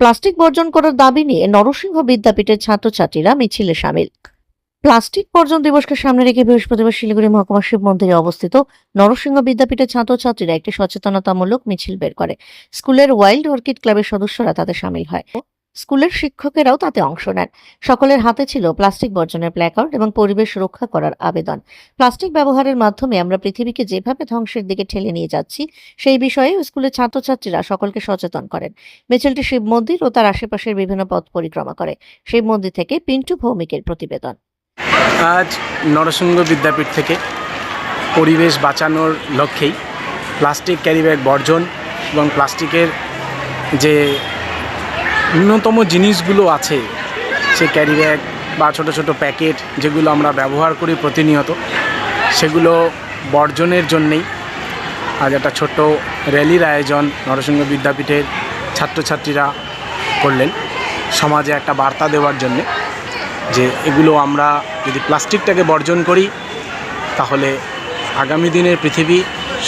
Plastic বর্জন করার দাবি নিয়ে নরসিংহ বিদ্যাপীঠের ছাত্রছাত্রীরা মিছিলে সামিল। প্লাস্টিক বর্জন দিবসকে সামনে রেখে বৃহস্পতিবার শিলিগুড়ি মহকুমা শিব মন্দিরে অবস্থিত নরসিংহ বিদ্যাপীঠের ছাত্রছাত্রীরা একটি সচেতনতামূলক মিছিল বের করে। স্কুলের ওয়াইল্ড অর্কিড ক্লাবের সদস্যরা তাতে সামিল হয়। স্কুলের শিক্ষকেরাও তাতে অংশ নেন। সকলের হাতে ছিল প্লাস্টিক বর্জনের প্ল্যাকার্ড এবং পরিবেশ রক্ষা করার আবেদন। প্লাস্টিক ব্যবহারের মাধ্যমে আমরা পৃথিবীকে যেভাবে ধ্বংসের দিকে ঠেলে নিয়ে যাচ্ছি, সেই বিষয়ে স্কুলের ছাত্রছাত্রীরা সকলকে সচেতন করেন। মিছিলটি শিব মন্দির ও তার আশেপাশের বিভিন্ন পথ পরিক্রমা করে। শিব মন্দির থেকে পিন্টু ভৌমিকের প্রতিবেদন। আজ নরসিংহ বিদ্যাপীঠ থেকে পরিবেশ বাঁচানোর লক্ষ্যেই প্লাস্টিক ক্যারিব্যাগ বর্জন এবং প্লাস্টিকের যে ন্যূনতম জিনিসগুলো আছে, সে ক্যারিব্যাগ বা ছোটো ছোটো প্যাকেট যেগুলো আমরা ব্যবহার করি প্রতিনিয়ত, সেগুলো বর্জনের জন্যেই আজ একটা ছোট্ট র্যালির আয়োজন নরসিংহ বিদ্যাপীঠের ছাত্রছাত্রীরা করলেন। সমাজে একটা বার্তা দেওয়ার জন্যে যে এগুলো আমরা যদি প্লাস্টিকটাকে বর্জন করি, তাহলে আগামী দিনের পৃথিবী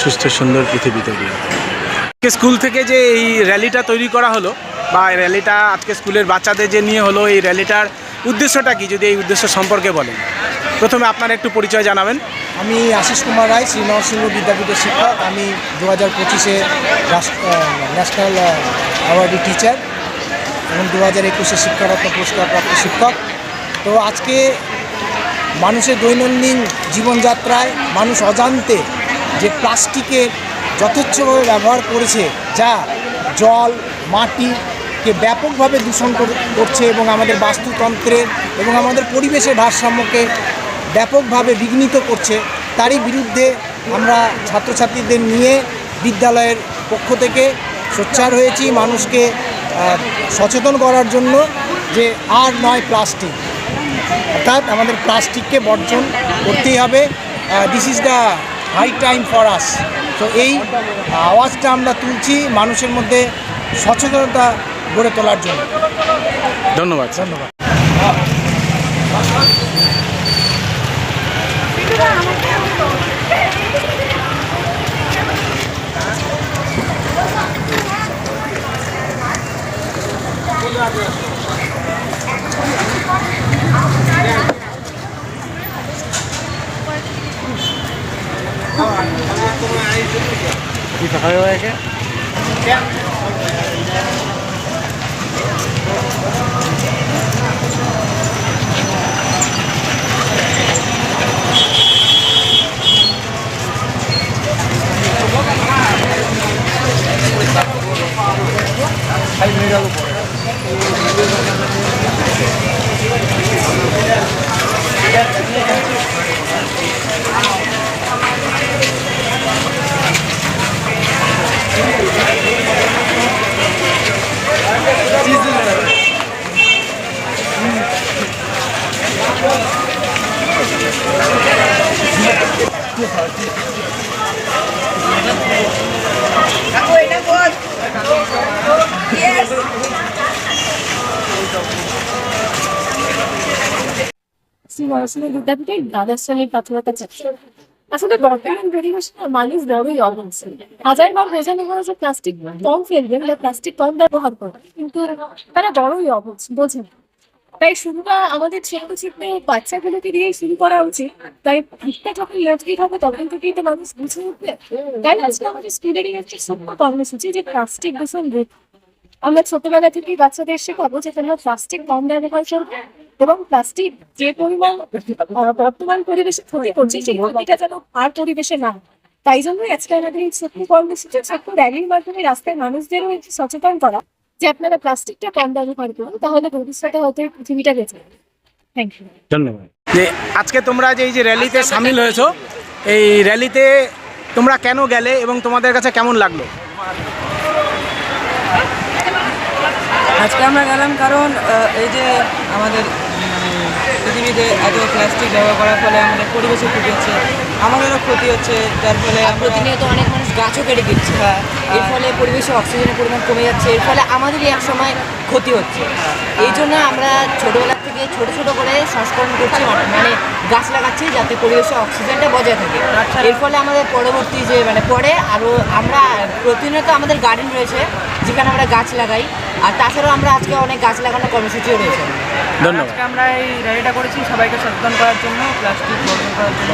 সুস্থ সুন্দর পৃথিবী তৈরি হবে স্কুল থেকে যে এই র্যালিটা তৈরি করা হলো বা র্যালিটা আজকে স্কুলের বাচ্চাদের যে নিয়ে হলো, এই র্যালিটার উদ্দেশ্যটা কি? যদি এই উদ্দেশ্য সম্পর্কে বলেন। প্রথমে আপনার একটু পরিচয় জানাবেন। আমি আশিস কুমার রায় শ্রী নরসিংহ বিদ্যাপীঠের শিক্ষক। আমি দু হাজার পঁচিশে ন্যাশনাল অ্যাওয়ার্ডি টিচার এবং দু হাজার একুশে শিক্ষারত্ন পুরস্কারপ্রাপ্ত শিক্ষক। তো আজকে মানুষের দৈনন্দিন জীবনযাত্রায় মানুষ অজান্তে যে প্লাস্টিকের যথেচ্ছভাবে ব্যবহার করেছে, যা জল মাটিকে ব্যাপকভাবে দূষণ কর- করছে এবং আমাদের বাস্তুতন্ত্রের এবং আমাদের পরিবেশের ভারসাম্যকে ব্যাপকভাবে বিঘ্নিত করছে, তারই বিরুদ্ধে আমরা ছাত্রছাত্রীদের নিয়ে বিদ্যালয়ের পক্ষ থেকে সোচ্চার হয়েছি মানুষকে সচেতন করার জন্য যে আর নয় প্লাস্টিক। অর্থাৎ আমাদের প্লাস্টিককে বর্জন করতেই হবে। This is the high time for us তো এই আওয়াজটা আমরা তুলছি মানুষের মধ্যে সচেতনতা গড়ে তোলার জন্য। ধন্যবাদ ধন্যবাদ। শ্রী নরসিংহ বিদ্যাপীঠের দ্বাদশ শ্রেণির প্রাথমিকতা ছাত্র আসলে বর্তমান পরিবেশে মানুষ বড়ই অবস্থা হাজারবার বোঝানো হয় যে প্লাস্টিক কম ফেলবেন বা প্লাস্টিক কম ব্যবহার করবেন কিন্তু তারা বড়ই অবুঝ বোঝে না। তাই শুরুটা আমাদের ছোট ছোট বাচ্চাগুলোকে দিয়েই শুরু করা উচিত। তাই ভিত্তা যখন মজবুত হবে, তখন থেকেই তো মানুষ বুঝে উঠবে। তাই আজকে আমাদের স্কুলেরই একটা ছোট্ট কর্মসূচি যে প্লাস্টিক দূষণ রোধ। আমরা ছোটবেলা থেকেই বাচ্চাদের শেখাবো যে তোমরা প্লাস্টিক কম ব্যবহার করবে এবং প্লাস্টিক যে পরিমাণ বর্তমান পরিবেশে ক্ষতি করছে, সেই ক্ষতিটা যেন আর পরিবেশে না তাই জন্যই আজকে আমাদের এই ছোট্ট কর্মসূচি ছোট্ট র্যালির মাধ্যমে রাস্তায় মানুষদেরও সচেতন করা। যে আপনারা প্লাস্টিকটা কম ব্যবহার করুন তাহলে ভবিষ্যতে হয়তো পৃথিবীটা বেঁচে থ্যাংক ইউ ধন্যবাদ। যে আজকে তোমরা যে এই যে র্যালিতে সামিল হয়েছো এই র্যালিতে তোমরা কেন গেলে এবং তোমাদের কাছে কেমন লাগল? আজকে আমরা গেলাম কারণ আহ, এই যে আমাদের পৃথিবীতে এত প্লাস্টিক ব্যবহার করার ফলে আমাদের পরিবেশের ক্ষতি হচ্ছে আমাদেরও ক্ষতি হচ্ছে যার ফলে আমরা প্রতিনিয়ত অনেক মানুষ গাছও কেটে দিচ্ছে। হ্যাঁ, এর ফলে পরিবেশে অক্সিজেনের পরিমাণ কমে যাচ্ছে এর ফলে আমাদেরই এক সময় ক্ষতি হচ্ছে। এই জন্য আমরা ছোটোবেলা থেকে ছোট ছোট করে সংস্করণ করছি মানে- মানে গাছ লাগাচ্ছি যাতে পরিবেশে অক্সিজেনটা বজায় থাকে। এর ফলে আমাদের পরবর্তী যে মানে পরে আরও আমরা প্রতিনিয়ত আমাদের গার্ডেন রয়েছে যেখানে আমরা গাছ লাগাই আর তাছাড়াও আমরা আজকে অনেক গাছ লাগানোর কর্মসূচিও রয়েছে। ধন্যবাদ। আজকে আমরা এই র্যালিটা করেছি সবাইকে সচেতন করার জন্য প্লাস্টিক বর্জন করার জন্য।